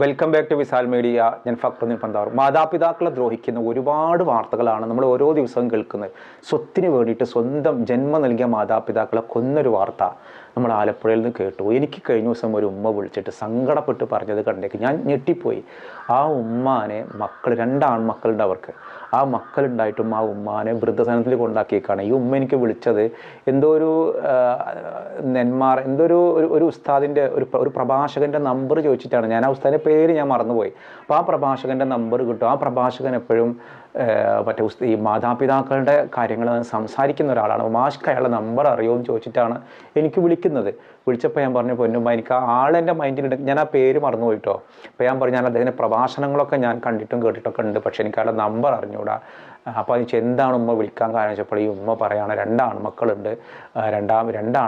Welcome back to Visal media ഞാൻ ഫക്രുദ്ദീൻ പന്താർ മാതാപിതാക്കളെ ദ്രോഹിക്കുന്ന ഒരുപാട് വാർത്തകളാണ് നമ്മൾ ഓരോ ദിവസവും കേൾക്കുന്നത്. സ്വത്തിന് വേണ്ടിയിട്ട് സ്വന്തം ജന്മം നൽകിയ മാതാപിതാക്കളെ കൊന്നൊരു വാർത്ത. നമ്മൾ ആലപ്പുഴയിൽ നിന്ന് കേട്ടു. എനിക്ക് കഴിഞ്ഞ ദിവസം ഒരു ഉമ്മ വിളിച്ചിട്ട് സങ്കടപ്പെട്ട് പറഞ്ഞത് കണ്ടേക്ക്. ഞാൻ ഞെട്ടിപ്പോയി. ആ ഉമ്മാനെ മക്കൾ രണ്ടാൺമക്കളുണ്ട് അവർക്ക്. ആ മക്കളുണ്ടായിട്ടും ആ ഉമ്മാനെ വൃദ്ധസനത്തിൽ കൊണ്ടാക്കിയേക്കാണ്. ഈ ഉമ്മ എനിക്ക് വിളിച്ചത് എന്തോ ഒരു നെന്മാർ എന്തോ ഒരു ഒരു- ഉസ്താദിന്റെ ഒരു ഒരു പ്രഭാഷകന്റെ നമ്പർ ചോദിച്ചിട്ടാണ്. ഞാൻ ആ ഉസ്താദിന്റെ പേര് ഞാൻ മറന്നുപോയി. അപ്പോൾ ആ പ്രഭാഷകന്റെ നമ്പർ കിട്ടും. ആ പ്രഭാഷകൻ എപ്പോഴും മറ്റേ ഈ മാതാപിതാക്കളുടെ കാര്യങ്ങൾ സംസാരിക്കുന്ന ഒരാളാണ്. മാഷ്ക്ക് അയാളുടെ നമ്പർ അറിയുമോ എന്ന് ചോദിച്ചിട്ടാണ് എനിക്ക് വിളിക്കുന്നത്. വിളിച്ചപ്പോൾ ഞാൻ പറഞ്ഞു പൊന്നുമ്മ എനിക്ക് ആ ആളെന്റെ മൈൻഡിലുണ്ട് ഞാൻ ആ പേര് മറന്നു മറന്നുപോയിട്ടോ. അപ്പോൾ ഞാൻ പറഞ്ഞു ഞാൻ അദ്ദേഹത്തിന്റെ പ്രഭാഷണങ്ങളൊക്കെ ഞാൻ കണ്ടിട്ടും കേട്ടിട്ടൊക്കെ ഉണ്ട് പക്ഷേ എനിക്ക് അയാളുടെ നമ്പർ അറിഞ്ഞൂടാ. അപ്പോൾ അത് എന്താണ് ഉമ്മ വിളിക്കാൻ കാരണം? വെച്ചപ്പോൾ ഈ ഉമ്മ പറയാണ് രണ്ട് ആൺമക്കളുണ്ട് ആ, രണ്ടാം രണ്ട്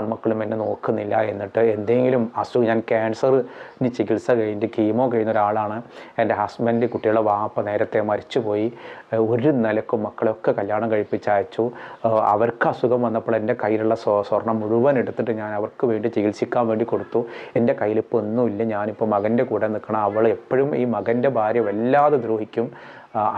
എന്നെ നോക്കുന്നില്ല എന്നിട്ട് എന്തെങ്കിലും അസുഖം ഞാൻ ക്യാൻസറിന് ചികിത്സ കഴിഞ്ഞിട്ട് കീമോ കഴിയുന്ന ഒരാളാണ്. എന്റെ ഹസ്ബൻഡ് കുട്ടികളെ വാപ്പ നേരത്തെ മരിച്ചുപോയി. ഒരു നിലക്കും മക്കളെയൊക്കെ കല്യാണം കഴിപ്പിച്ച് അയച്ചു. അവർക്ക് അസുഖം വന്നപ്പോൾ എന്റെ കയ്യിലുള്ള സ്വ- സ്വർണം മുഴുവൻ എടുത്തിട്ട് ഞാൻ അവർക്ക് വേണ്ടി ചികിത്സിക്കാൻ വേണ്ടി കൊടുത്തു. എന്റെ കയ്യിലിപ്പോൾ ഒന്നുമില്ല ഞാനിപ്പോൾ മകന്റെ കൂടെ നിൽക്കണം. അവൾ എപ്പോഴും ഈ മകന്റെ ഭാര്യ വല്ലാതെ ദ്രോഹിക്കും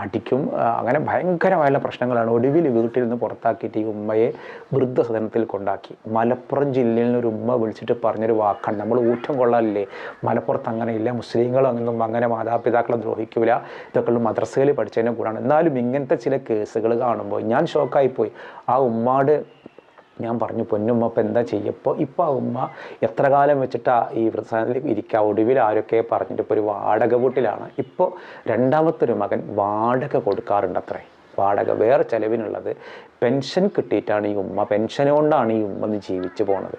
അടിക്കും. അങ്ങനെ ഭയങ്കരമായുള്ള പ്രശ്നങ്ങളാണ്. ഒടുവിൽ വീട്ടിൽ നിന്ന് പുറത്താക്കിയിട്ട് ഈ ഉമ്മയെ വൃദ്ധസദനത്തിൽ കൊണ്ടാക്കി. മലപ്പുറം ജില്ലയിൽ നിന്ന് ഒരു ഉമ്മ വിളിച്ചിട്ട് പറഞ്ഞൊരു വാക്കാണ്. നമ്മൾ ഊറ്റം കൊള്ളാനില്ലേ? മലപ്പുറത്ത് അങ്ങനെയില്ല മുസ്ലിങ്ങളൊന്നും അങ്ങനെ മാതാപിതാക്കളെ ദ്രോഹിക്കില്ല ഇതൊക്കെ മദ്രസയിൽ പഠിച്ചതിനെ കൂടാണ്. എന്നാലും ഇങ്ങനത്തെ ചില കേസുകൾ കാണുമ്പോൾ ഞാൻ ഷോക്കായിപ്പോയി ആ ഉമ്മാട് ഞാൻ പറഞ്ഞു പൊന്നുമ്മ ഇപ്പം എന്താ ചെയ്യുക ഇപ്പോൾ ആ ഉമ്മ എത്ര കാലം വെച്ചിട്ടാ ഈ വൃദ്ധസാനത്തിൽ ഇരിക്കുക ഒടുവിൽ ആരൊക്കെ പറഞ്ഞിട്ട് ഇപ്പോൾ ഒരു വാടക വീട്ടിലാണ്. ഇപ്പോൾ രണ്ടാമത്തൊരു മകൻ വാടക കൊടുക്കാറുണ്ട് അത്രേ വാടക വേറെ ചിലവിനുള്ളത് പെൻഷൻ കിട്ടിയിട്ടാണ് ഈ ഉമ്മ പെൻഷൻ കൊണ്ടാണ് ഈ ഉമ്മ ജീവിച്ചു പോണത്.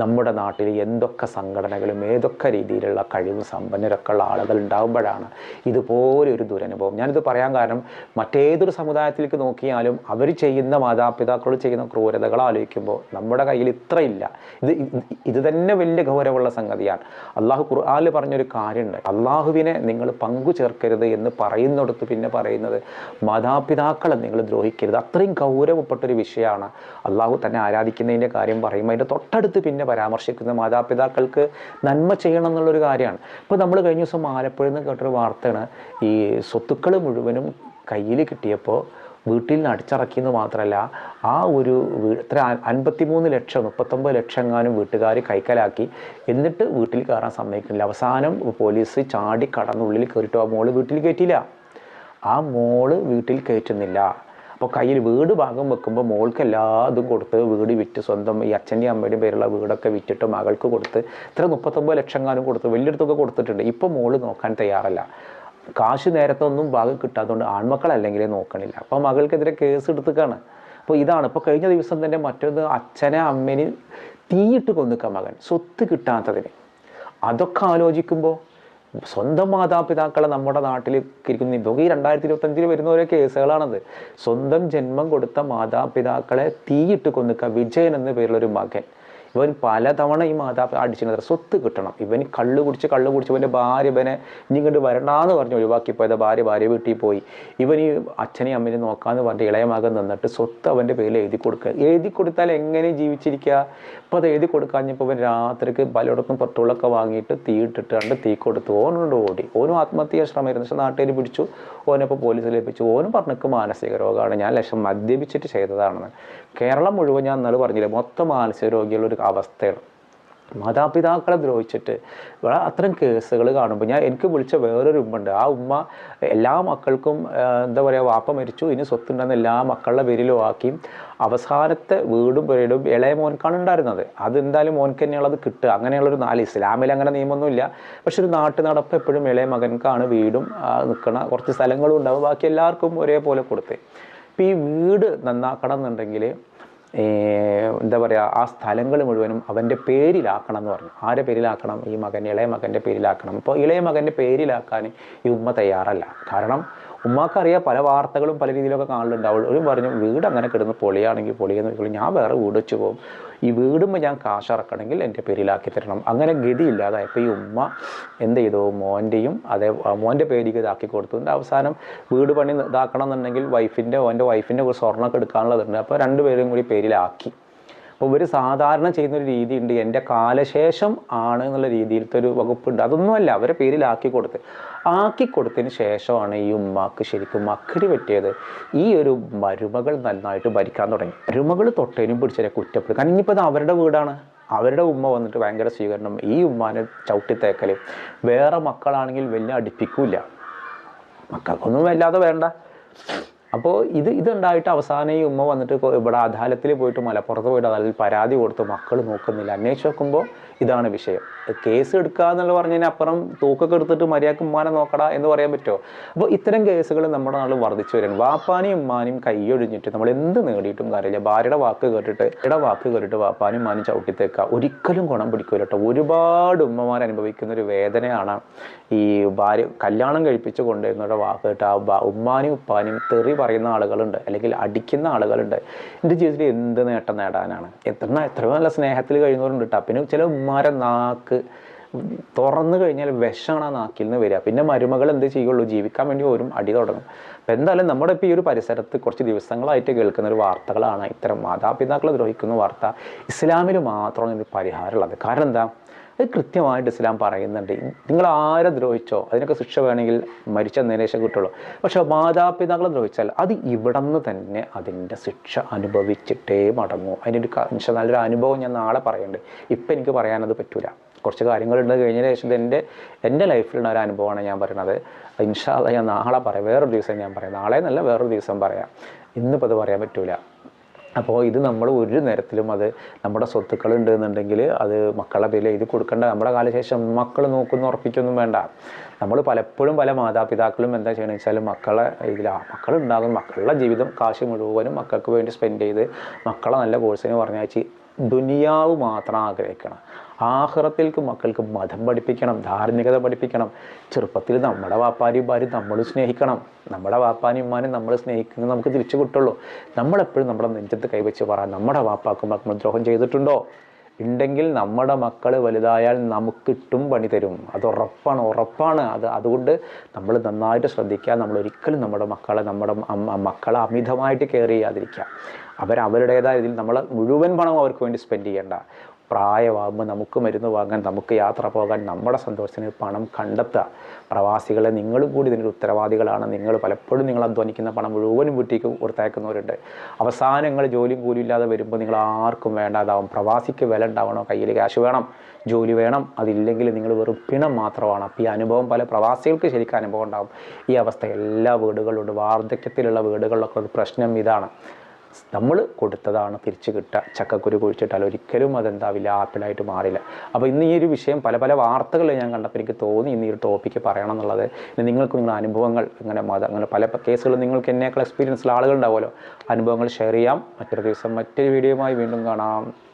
നമ്മുടെ നാട്ടിൽ എന്തൊക്കെ സംഘടനകളും ഏതൊക്കെ രീതിയിലുള്ള കഴിവും സമ്പന്നരൊക്കെ ഉള്ള ആളുകൾ ഉണ്ടാകുമ്പോഴാണ് ഇതുപോലൊരു ദുരനുഭവം. ഞാനിത് പറയാൻ കാരണം മറ്റേതൊരു സമുദായത്തിലേക്ക് നോക്കിയാലും അവർ ചെയ്യുന്ന മാതാപിതാക്കൾ ചെയ്യുന്ന ക്രൂരതകൾ ആലോചിക്കുമ്പോൾ നമ്മുടെ കയ്യിൽ ഇത്രയില്ല. ഇത് ഇത് തന്നെ വലിയ ഗൗരവമുള്ള സംഗതിയാണ്. അള്ളാഹു ഖുർആാനിൽ പറഞ്ഞൊരു കാര്യമുണ്ട്. അള്ളാഹുവിനെ നിങ്ങൾ പങ്കു ചേർക്കരുത് എന്ന് പറയുന്നിടത്ത് പിന്നെ പറയുന്നത് മാതാപിതാക്കളെ നിങ്ങൾ ദ്രോഹിക്കരുത്. അത്രയും ഗൗരവപ്പെട്ടൊരു വിഷയമാണ്. അള്ളാഹു തന്നെ ആരാധിക്കുന്നതിന്റെ കാര്യം പറയുമ്പോൾ അതിന്റെ തൊട്ടടുത്ത് പിന്നെ പരാമർശിക്കുന്ന മാതാപിതാക്കൾക്ക് നന്മ ചെയ്യണം എന്നുള്ളൊരു കാര്യമാണ്. ഇപ്പോൾ നമ്മൾ കഴിഞ്ഞ ദിവസം ആലപ്പുഴയിൽ നിന്ന് കേട്ടൊരു വാർത്തയാണ്. ഈ സ്വത്തുക്കൾ മുഴുവനും കയ്യിൽ കിട്ടിയപ്പോൾ വീട്ടിൽ നിന്ന് അടിച്ചിറക്കിയെന്ന് മാത്രമല്ല ആ ഒരു എത്ര അൻപത്തിമൂന്ന് ലക്ഷം മുപ്പത്തൊമ്പത് ലക്ഷം എങ്ങാനും വീട്ടുകാർ കൈക്കലാക്കി. എന്നിട്ട് വീട്ടിൽ കയറാൻ സമ്മതിക്കുന്നില്ല. അവസാനം പോലീസ് ചാടി കടന്നുള്ളിൽ കയറിയിട്ട് ആ മോൾ വീട്ടിൽ കയറ്റിയില്ല. ആ മോൾ വീട്ടിൽ കയറ്റുന്നില്ല. അപ്പോൾ കയ്യിൽ വീട് ഭാഗം വെക്കുമ്പോൾ മോൾക്ക് എല്ലാതും കൊടുത്ത് വീട് വിറ്റ് സ്വന്തം ഈ അച്ഛന്റെയും അമ്മയുടെയും പേരുള്ള വീടൊക്കെ വിറ്റിട്ട് മകൾക്ക് കൊടുത്ത് ഇത്ര മുപ്പത്തൊമ്പത് ലക്ഷം കാലം കൊടുത്ത് വലിയടത്തൊക്കെ കൊടുത്തിട്ടുണ്ട്. ഇപ്പോൾ മോൾ നോക്കാൻ തയ്യാറല്ല. കാശ് നേരത്തെ ഒന്നും ഭാഗം കിട്ടാത്തതുകൊണ്ട് ആൺമക്കളല്ലെങ്കിലേ നോക്കണില്ല. അപ്പോൾ മകൾക്കെതിരെ കേസ് എടുത്തുക്കാണ്. അപ്പോൾ ഇതാണ്. ഇപ്പോൾ കഴിഞ്ഞ ദിവസം തന്നെ മറ്റൊന്ന് അച്ഛനെ അമ്മേനെ തീയിട്ട് കൊന്നിക്ക മകൻ. സ്വത്ത് കിട്ടാത്തതിന്. അതൊക്കെ ആലോചിക്കുമ്പോൾ സ്വന്തം മാതാപിതാക്കളെ നമ്മുടെ നാട്ടിൽ ഇരിക്കുന്ന ഇതൊക്കെ ഈ രണ്ടായിരത്തി ഇരുപത്തഞ്ചിൽ വരുന്ന ഓരോ കേസുകളാണത്. സ്വന്തം ജന്മം കൊടുത്ത മാതാപിതാക്കളെ തീയിട്ട് കൊന്നിക്ക വിജയൻ എന്ന പേരിലൊരു മകൻ. ഇവൻ പലതവണ ഈ മാതാപിതാ അടിച്ചിരുന്നത് സ്വത്ത് കിട്ടണം. ഇവൻ കള്ള് കുടിച്ച് കള്ള് കുടിച്ച് ഇവന്റെ ഭാര്യ ഇവനെ ഇങ്ങോട്ട് വരണ്ടാന്ന് പറഞ്ഞ് ഒഴിവാക്കി പോയത് ഭാര്യ ഭാര്യ വീട്ടിൽ പോയി. ഇവൻ ഈ അച്ഛനെയും അമ്മേനെയും നോക്കാമെന്ന് പറഞ്ഞ് ഇളയ മകൻ നിന്നിട്ട് സ്വത്ത് അവന്റെ പേരിൽ എഴുതി കൊടുക്കുക. എഴുതി കൊടുത്താൽ എങ്ങനെ ജീവിച്ചിരിക്കുക? അപ്പോൾ അത് എഴുതി കൊടുക്കാഞ്ഞപ്പോൾ ഇവൻ രാത്രിക്ക് പലയിടത്തും പെട്രോളൊക്കെ വാങ്ങിയിട്ട് തീയിട്ടിട്ട് കണ്ട് തീ കൊടുത്തു. ഓനോട് ഓടി. ഓനും ആത്മഹത്യ ശ്രമമായിരുന്നു. പക്ഷെ നാട്ടുകാർ പിടിച്ചു. ഓനപ്പോൾ പോലീസിൽ ഏൽപ്പിച്ചു. ഓനും പറഞ്ഞിക്ക് മാനസിക രോഗമാണ്. ഞാൻ ലക്ഷം മദ്യപിച്ചിട്ട് ചെയ്തതാണെന്ന്. കേരളം മുഴുവൻ ഞാൻ ഇന്നലെ പറഞ്ഞില്ല? മൊത്തം മാനസിക രോഗികളുടെ ഒരു അവസ്ഥയാണ്. മാതാപിതാക്കളെ ദ്രോഹിച്ചിട്ട് ഇവിടെ അത്തരം കേസുകൾ കാണുമ്പോൾ ഞാൻ എനിക്ക് വിളിച്ച വേറൊരു ഉമ്മ ഉണ്ട് ആ ഉമ്മ എല്ലാ മക്കൾക്കും എന്താ പറയുക വാപ്പ മരിച്ചു ഇനി സ്വത്തുണ്ടെന്ന് എല്ലാ മക്കളുടെ പേരിലും ആക്കി അവസാനത്തെ വീടും പേരിടും ഇളയ മോൻക്കാണ് ഉണ്ടായിരുന്നത്. അതെന്തായാലും മോൻക്ക് തന്നെയുള്ളത് കിട്ടുക. അങ്ങനെയുള്ളൊരു നാല് ഇസ്ലാമിൽ അങ്ങനെ നിയമമൊന്നുമില്ല. പക്ഷെ ഒരു നാട്ടു നടപ്പ് എപ്പോഴും ഇളയ മകൻക്കാണ് വീടും നിൽക്കണ കുറച്ച് സ്ഥലങ്ങളും ഉണ്ടാവും. ബാക്കി എല്ലാവർക്കും ഒരേപോലെ കൊടുത്തേ. ഇപ്പം ഈ വീട് നന്നാക്കണം എന്നുണ്ടെങ്കിൽ എന്താ പറയുക ആ സ്ഥലങ്ങൾ മുഴുവനും അവന്റെ പേരിലാക്കണം എന്ന് പറഞ്ഞു. ആരെ പേരിലാക്കണം? ഈ മകൻ ഇളയ മകന്റെ പേരിലാക്കണം. അപ്പോൾ ഇളയ മകന്റെ പേരിലാക്കാൻ ഈ ഉമ്മ തയ്യാറല്ല. കാരണം ഉമ്മാക്കറിയാം പല വാർത്തകളും പല രീതിയിലൊക്കെ കാണലുണ്ട്. ഒരു പറഞ്ഞു വീട് അങ്ങനെ കിടന്ന് പൊളിയാണെങ്കിൽ പൊളിയെന്ന് വെച്ചാൽ ഞാൻ വേറെ വീട് വെച്ച് പോകും. ഈ വീടുമ്പോൾ ഞാൻ കാശ് ഇറക്കണമെങ്കിൽ എന്റെ പേരിലാക്കി തരണം. അങ്ങനെ ഗതിയില്ലാതായപ്പോൾ ഈ ഉമ്മ എന്ത് ചെയ്തു? മോന്റെയും അതേ മോന്റെ പേരിക്ക് ഇതാക്കി കൊടുത്തു. എന്റെ അവസാനം വീട് പണി ഇതാക്കണം എന്നുണ്ടെങ്കിൽ വൈഫിന്റെ ഓന്റെ വൈഫിന്റെ സ്വർണമൊക്കെ എടുക്കാനുള്ളതുണ്ട്. അപ്പോൾ രണ്ടുപേരും കൂടി പേരിലാക്കി. അപ്പോൾ ഒരു സാധാരണ ചെയ്യുന്നൊരു രീതി ഉണ്ട് എന്റെ കാലശേഷം ആണ് എന്നുള്ള രീതിയിലത്തെ ഒരു വകുപ്പുണ്ട്. അതൊന്നുമല്ല അവരെ പേരിലാക്കി കൊടുത്ത്. ആക്കി കൊടുത്തതിന് ശേഷമാണ് ഈ ഉമ്മാക്ക് ശരിക്കും മക്കടി പറ്റിയത്. ഈ ഒരു മരുമകൾ നന്നായിട്ട് ഭരിക്കാൻ തുടങ്ങി. മരുമകൾ തൊട്ടേനും പിടിച്ചതിനെ കുറ്റപ്പെടും കാരണം ഇനിയിപ്പോൾ അത് അവരുടെ വീടാണ്. അവരുടെ ഉമ്മ വന്നിട്ട് ഭയങ്കര സ്വീകരണം. ഈ ഉമ്മാനെ ചവിട്ടിത്തേക്കൽ വേറെ മക്കളാണെങ്കിൽ വലിയ അടുപ്പിക്കൂല മക്കൾക്കൊന്നും വല്ലാതെ വേണ്ട. അപ്പോൾ ഇത് ഇതുണ്ടായിട്ട് അവസാനം ഈ ഉമ്മ വന്നിട്ട് ഇവിടെ അദാലത്തിൽ പോയിട്ട് മലപ്പുറത്ത് പോയിട്ട് അതിൽ പരാതി കൊടുത്ത് മക്കൾ നോക്കുന്നില്ല. അന്വേഷിച്ച് നോക്കുമ്പോൾ ഇതാണ് വിഷയം. കേസ് എടുക്കുക എന്നുള്ള പറഞ്ഞതിന് അപ്പുറം തൂക്കൊക്കെ എടുത്തിട്ട് മര്യാദയ്ക്ക് ഉമ്മാനെ നോക്കടാ എന്ന് പറയാൻ പറ്റുമോ? അപ്പോൾ ഇത്തരം കേസുകൾ നമ്മുടെ നാട്ടിൽ വർദ്ധിച്ചു വരുന്നു വാപ്പാനും ഉമ്മാനെയും കൈയൊഴിഞ്ഞിട്ട് നമ്മൾ എന്ത് നേടിയിട്ടും കാര്യമില്ല. ഭാര്യയുടെ വാക്ക് കേട്ടിട്ട് ഇട വാക്ക് കേട്ടിട്ട് വാപ്പാനും ഉമ്മാനും ചവിട്ടിത്തേക്കുക ഒരിക്കലും ഗുണം പിടിക്കില്ല ഒരുപാട് ഉമ്മമാർ അനുഭവിക്കുന്ന ഒരു വേദനയാണ് ഈ ഭാര്യ കല്യാണം കഴിപ്പിച്ച് കൊണ്ടുവരുന്നവരുടെ വാക്ക് കേട്ട് ആ ഉമ്മാനും ഉപ്പാനും തെറി പറയുന്ന ആളുകളുണ്ട് അല്ലെങ്കിൽ അടിക്കുന്ന ആളുകളുണ്ട് എന്റെ ജീവിതത്തിൽ എന്ത് നേട്ടം നേടാനാണ്? എത്ര എത്ര നല്ല സ്നേഹത്തിൽ കഴിയുന്നവരുണ്ട് കേട്ടോ പിന്നെ ചില ഉമ്മാര നാക്ക് തുറന്നു കഴിഞ്ഞാൽ വിഷമാണ് ആ നാക്കിൽ നിന്ന് വരിക. പിന്നെ മരുമകൾ എന്ത് ചെയ്യുള്ളൂ? ജീവിക്കാൻ വേണ്ടി ഒരു അടി തുടങ്ങും. അപ്പം എന്തായാലും നമ്മുടെ ഇപ്പോൾ ഈ ഒരു പരിസരത്ത് കുറച്ച് ദിവസങ്ങളായിട്ട് കേൾക്കുന്ന ഒരു വാർത്തകളാണ് ഇത്തരം മാതാപിതാക്കളെ ദ്രോഹിക്കുന്ന വാർത്ത. ഇസ്ലാമിൽ മാത്രമാണ് ഇതിന് പരിഹാരമുള്ളത്. കാരണം എന്താ? അത് കൃത്യമായിട്ട് ഇസ്ലാം പറയുന്നുണ്ട്. നിങ്ങൾ ആരെ ദ്രോഹിച്ചോ അതിനൊക്കെ ശിക്ഷ വേണമെങ്കിൽ മരിച്ച നിരേശം കിട്ടുള്ളൂ. പക്ഷേ മാതാപിതാക്കളെ ദ്രോഹിച്ചാൽ അത് ഇവിടെ നിന്ന് തന്നെ അതിന്റെ ശിക്ഷ അനുഭവിച്ചിട്ടേ മടങ്ങൂ. അതിനൊരു നല്ലൊരു അനുഭവം ഞാൻ നാളെ പറയുന്നുണ്ട്. ഇപ്പം എനിക്ക് പറയാനത് പറ്റൂല. കുറച്ച് കാര്യങ്ങളുണ്ട് കഴിഞ്ഞ ശേഷം എന്റെ എന്റെ ലൈഫിലുള്ള ഒരു അനുഭവമാണ് ഞാൻ പറയുന്നത്. ഇൻഷാല്ല ഞാൻ നാളെ പറയാം. വേറൊരു ദിവസം ഞാൻ പറയാം. നാളെ എന്നല്ല വേറൊരു ദിവസം പറയാം. ഇന്നിപ്പോൾ അത് പറയാൻ പറ്റൂല. അപ്പോൾ ഇത് നമ്മൾ ഒരു നേരത്തിലും അത് നമ്മുടെ സ്വത്തുക്കളുണ്ട് എന്നുണ്ടെങ്കിൽ അത് മക്കളെ പേരിൽ എഴുതി കൊടുക്കേണ്ട. നമ്മുടെ കാലശേഷം മക്കൾ നോക്കുന്നു ഉറപ്പിക്കൊന്നും വേണ്ട. നമ്മൾ പലപ്പോഴും പല മാതാപിതാക്കളും എന്താ ചെയ്യണമെന്ന് വെച്ചാൽ മക്കളെ ഇതിൽ ആ മക്കളുണ്ടാകും. മക്കളുടെ ജീവിതം കാശ് മുഴുവനും മക്കൾക്ക് വേണ്ടി സ്പെൻഡ് ചെയ്ത് മക്കളെ നല്ല കോഴ്സിന് പറഞ്ഞയച്ച് ദുനിയാവ് മാത്രം ആഗ്രഹിക്കണം. ആഹ്റത്തിലേക്ക് മക്കൾക്ക് മതം പഠിപ്പിക്കണം ധാർമ്മികത പഠിപ്പിക്കണം ചെറുപ്പത്തിൽ നമ്മുടെ വാപ്പാനും ഭാര്യയും നമ്മൾ സ്നേഹിക്കണം. നമ്മുടെ വാപ്പാനും ഉമ്മാനും നമ്മൾ സ്നേഹിക്കുന്നത് നമുക്ക് തിരിച്ചു കിട്ടുള്ളൂ. നമ്മളെപ്പോഴും നമ്മുടെ നെഞ്ചത്ത് കൈവച്ച് പറ നമ്മുടെ വാപ്പാക്കും നമ്മൾ ദ്രോഹം ചെയ്തിട്ടുണ്ടോ? ഉണ്ടെങ്കിൽ നമ്മുടെ മക്കൾ വലുതായാൽ നമുക്ക് നമുക്കിട്ടും പണി തരും. അത് ഉറപ്പാണ് ഉറപ്പാണ്. അത് അതുകൊണ്ട് നമ്മൾ നന്നായിട്ട് ശ്രദ്ധിക്കുക. നമ്മൾ ഒരിക്കലും നമ്മുടെ മക്കളെ നമ്മുടെ മക്കളെ അമിതമായിട്ട് കെയർ ചെയ്യാതിരിക്കുക. അവരവരുടേതായ രീതിയിൽ നമ്മൾ മുഴുവൻ പണം അവർക്ക് വേണ്ടി സ്പെൻഡ് ചെയ്യേണ്ട. പ്രായമാകുമ്പോൾ നമുക്ക് മരുന്ന് വാങ്ങാൻ നമുക്ക് യാത്ര പോകാൻ നമ്മുടെ സന്തോഷത്തിന് പണം കണ്ടെത്തുക. പ്രവാസികളെ നിങ്ങളും കൂടി ഇതിന്റെ ഉത്തരവാദികളാണ്. നിങ്ങൾ പലപ്പോഴും നിങ്ങൾ അധ്വാനിക്കുന്ന പണം മുഴുവനും വീട്ടിലേക്ക് പുറത്തേക്കുന്നവരുണ്ട് അവസാനം നിങ്ങൾ ജോലിയും കൂലി ഇല്ലാതെ വരുമ്പോൾ നിങ്ങൾ ആർക്കും വേണ്ടാതാവും. പ്രവാസിക്ക് വില ഉണ്ടാവണോ? കയ്യിൽ ക്യാഷ് വേണം ജോലി വേണം. അതില്ലെങ്കിൽ നിങ്ങൾ വെറും പിണം മാത്രമാണ്. അപ്പോൾ ഈ അനുഭവം പല പ്രവാസികൾക്ക് ശരിക്കും അനുഭവം ഉണ്ടാകും. ഈ അവസ്ഥ എല്ലാ വീടുകളിലുണ്ട് വാർദ്ധക്യത്തിലുള്ള വീടുകളിലൊക്കെ ഒരു പ്രശ്നം ഇതാണ്. നമ്മൾ കൊടുത്തതാണ് തിരിച്ച് കിട്ടുക. ചക്കക്കുരു കുഴിച്ചിട്ടാൽ ഒരിക്കലും അതെന്താവില്ല ആപ്പിളായിട്ട് മാറില്ല. അപ്പോൾ ഇന്ന് ഈ ഒരു വിഷയം പല പല വാർത്തകൾ ഞാൻ കണ്ടപ്പോൾ എനിക്ക് തോന്നി ഇന്ന് ഈ ഒരു ടോപ്പിക്ക് പറയണം എന്നുള്ളത്. നിങ്ങൾക്ക് നിങ്ങളുടെ അനുഭവങ്ങൾ ഇങ്ങനെ മത അങ്ങനെ പല കേസുകൾ നിങ്ങൾക്ക് എന്നേക്കാൾ എക്സ്പീരിയൻസുള്ള ആളുകൾ ഉണ്ടാവുമല്ലോ അനുഭവങ്ങൾ ഷെയർ ചെയ്യാം. മറ്റൊരു ദിവസം മറ്റൊരു വീഡിയോയുമായി വീണ്ടും കാണാം.